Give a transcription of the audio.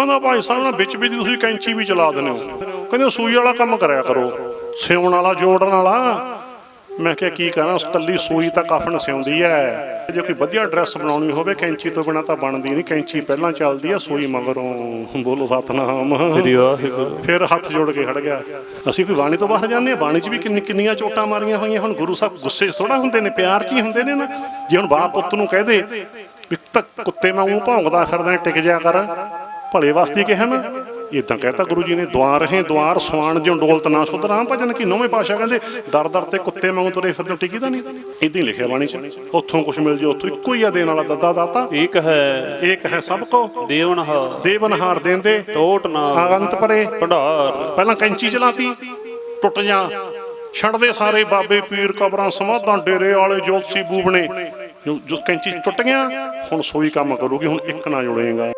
ਕਹਿੰਦਾ ਭਾਈ ਸਾਹਿਬ ਨਾਲ ਵਿੱਚ ਵਿੱਚ ਤੁਸੀਂ ਕੈਂਚੀ ਵੀ ਚਲਾ ਦਿੰਦੇ ਹੋ। ਕਹਿੰਦੇ ਸੂਈ ਵਾਲਾ ਕੰਮ ਕਰਿਆ ਕਰੋ ਸਿਉਣ ਵਾਲਾ ਜੋੜਨ ਵਾਲਾ। ਮੈਂ ਕਿਹਾ ਕੀ ਕਰਾਂ ਕੱਲੀ ਸੂਈ ਤਾਂ ਕਫਨ ਸਿਉਂਦੀ ਐ। ਜੇ ਕੋਈ ਵਧੀਆ ਡਰੈਸ ਬਣਾਉਣੀ ਹੋਵੇ ਕੈਂਚੀ ਤੋਂ ਬਿਨਾ ਤਾਂ ਬਣਦੀ ਨਹੀਂ। ਕੈਂਚੀ ਪਹਿਲਾਂ ਚੱਲਦੀ ਐ ਸੂਈ ਮਗਰੋਂ। ਬੋਲੋ ਸਤਨਾਮ। ਫਿਰ ਹੱਥ ਜੋੜ ਕੇ ਖੜ ਗਿਆ। ਅਸੀਂ ਕੋਈ ਬਾਣੀ ਤੋਂ ਬਾਹਰ ਜਾਂਦੇ ਹਾਂ ਬਾਣੀ 'ਚ ਵੀ ਕਿੰਨੀ ਕਿੰਨੀਆਂ ਚੋਟਾਂ ਮਾਰੀਆਂ ਹੋਈਆਂ ਹੁਣ ਗੁਰੂ ਸਾਹਿਬ ਗੁੱਸੇ 'ਚ ਥੋੜਾ ਹੁੰਦੇ ਨੇ ਪਿਆਰ 'ਚ ਹੀ ਹੁੰਦੇ ਨੇ ਨਾ। ਜੇ ਹੁਣ ਬਾਪ ਪੁੱਤ ਨੂੰ ਕਹਿ ਦੇ ਵੀ ਤੱਕ ਕੁੱਤੇ ਵਾਂਗੂ ਭੌਂਕਦਾ ਫਿਰਦਾ ਟਿਕ ਜਾ ਕਰ। ਭਲੇ ਵਾਸਤੇ ਕਿਹਾ ਨਾ। ਇਦਾਂ ਕਹਿਤਾ ਗੁਰੂ ਜੀ ਨੇ ਦੁਆਰ ਹੈ ਦੁਆਰ ਸਵਾਨ ਜਿਉ ਡੋਲਤ ਨਾ ਸੁਧ। ਰਾਮ ਭਜਨ ਕੀ ਨੌਵੇਂ ਪਾਸ਼ਾ ਕਹਿੰਦੇ ਦਰ ਦਰ ਤੇ ਕੁੱਤੇ ਵਾਂਗੂ ਤੁਰੇ ਫਿਰਦੇ ਟਿਕੀ ਤਾਂ ਨਹੀਂ? ਇਦਾਂ ਹੀ ਲਿਖਿਆ ਬਾਣੀ 'ਚ। ਉੱਥੋਂ ਕੁਝ ਮਿਲ ਜੇ ਉੱਥੋਂ ਇੱਕੋ ਹੀ ਆ ਦੇਣ ਵਾਲਾ ਦੱਦਾ ਦਾਤਾ। ਏਕ ਹੈ। ਏਕ ਹੈ ਸਭ ਕੋ। ਦੇਵਨਹਾ ਦੇਵਨਹਾਰ ਦੇਂਦੇ। ਟੋਟ ਨਾ ਆਗੰਤ ਪਰੇ। ਭੰਡਾਰ। ਪਹਿਲਾਂ ਕੈਂਚੀ ਚਲਾਤੀ ਟੁੱਟ ਜਾ ਛੱਡਦੇ ਸਾਰੇ ਬਾਬੇ ਪੀਰ ਕਬਰਾਂ ਸਮਾਧਾਂ ਡੇਰੇ ਵਾਲੇ ਜੋਤਸੀ ਬੂਬਣੇ। ਜੋ ਕੈਂਚੀ ਟੁੱਟ ਗਿਆ ਹੁਣ ਸੋਈ ਕੰਮ ਕਰੂਗੀ ਹੁਣ ਇੱਕ ਨਾ ਜੁੜੇਗਾ।